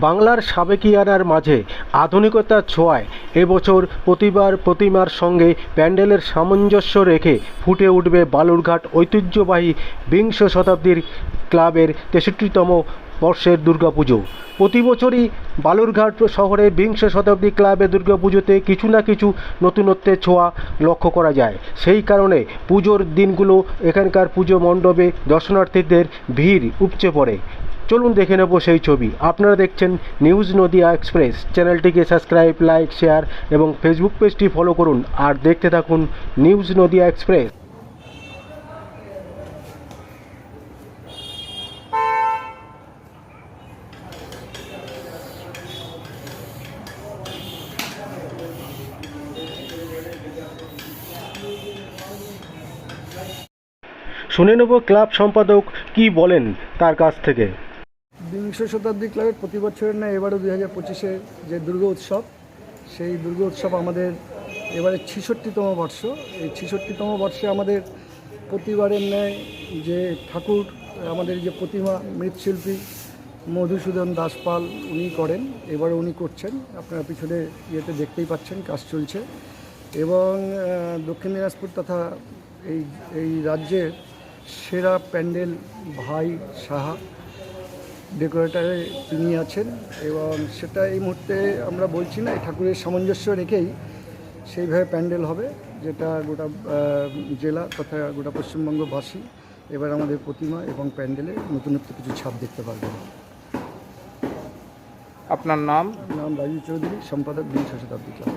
বাংলার সাবেকিয়ানার মাঝে আধুনিকতার ছোঁয়ায়। এবছর প্রতিবার প্রতিমার সঙ্গে প্যান্ডেলের সামঞ্জস্য রেখে ফুটে উঠবে বালুরঘাট ঐতিহ্যবাহী বিংশ শতাব্দীর ক্লাবের তেষট্টিতম বর্ষের দুর্গাপুজো। প্রতি বছরই বালুরঘাট শহরে বিংশ শতাব্দী ক্লাবে দুর্গাপুজোতে কিছু না কিছু নতুনত্বের ছোঁয়া লক্ষ্য করা যায়। সেই কারণে পুজোর দিনগুলো এখানকার পুজো মণ্ডপে দর্শনার্থীদের ভিড় উপচে পড়ে। চলুন দেখে নেব সেই ছবি। আপনারা দেখছেন নিউজ নদিয়া এক্সপ্রেস। চ্যানেলটিকে সাবস্ক্রাইব, লাইক, শেয়ার এবং ফেসবুক পেজটি ফলো করুন আর দেখতে থাকুন নিউজ নদিয়া এক্সপ্রেস। শুনে নেব ক্লাব সম্পাদক কি বলেন তার কাছ থেকে। বিংশ শতাব্দী ক্লাবের প্রতি বছরের না এবারও দুই হাজার পঁচিশে যে দুর্গা উৎসব, সেই দুর্গা উৎসব আমাদের এবারে ছিষট্টিতম বর্ষ। এই ছিষট্টিতম বর্ষে আমাদের প্রতিবারের ন্যায় যে ঠাকুর, আমাদের যে প্রতিমা মৃৎশিল্পী মধুসূদন দাসপাল উনি করেন এবারে উনি করছেন। আপনারা পিছনে ইয়েতে দেখতেই পাচ্ছেন, কাজ চলছে। এবং দক্ষিণ দিনাজপুর তথা এই এই রাজ্যের সেরা প্যান্ডেল ভাই সাহা ডেকোরেটারে তিনি আছেন এবং সেটা এই মুহূর্তে আমরা বলছি না ঠাকুরের সামঞ্জস্য রেখেই সেইভাবে প্যান্ডেল হবে যেটা গোটা জেলা তথা গোটা পশ্চিমবঙ্গবাসী এবার আমাদের প্রতিমা এবং প্যান্ডেলে নতুনত্ব কিছু ছাপ দেখতে পারবে। আপনার নাম? নাম রাজীব চৌধুরী সম্পাদক বিংশ শতাব্দী ক্লাব।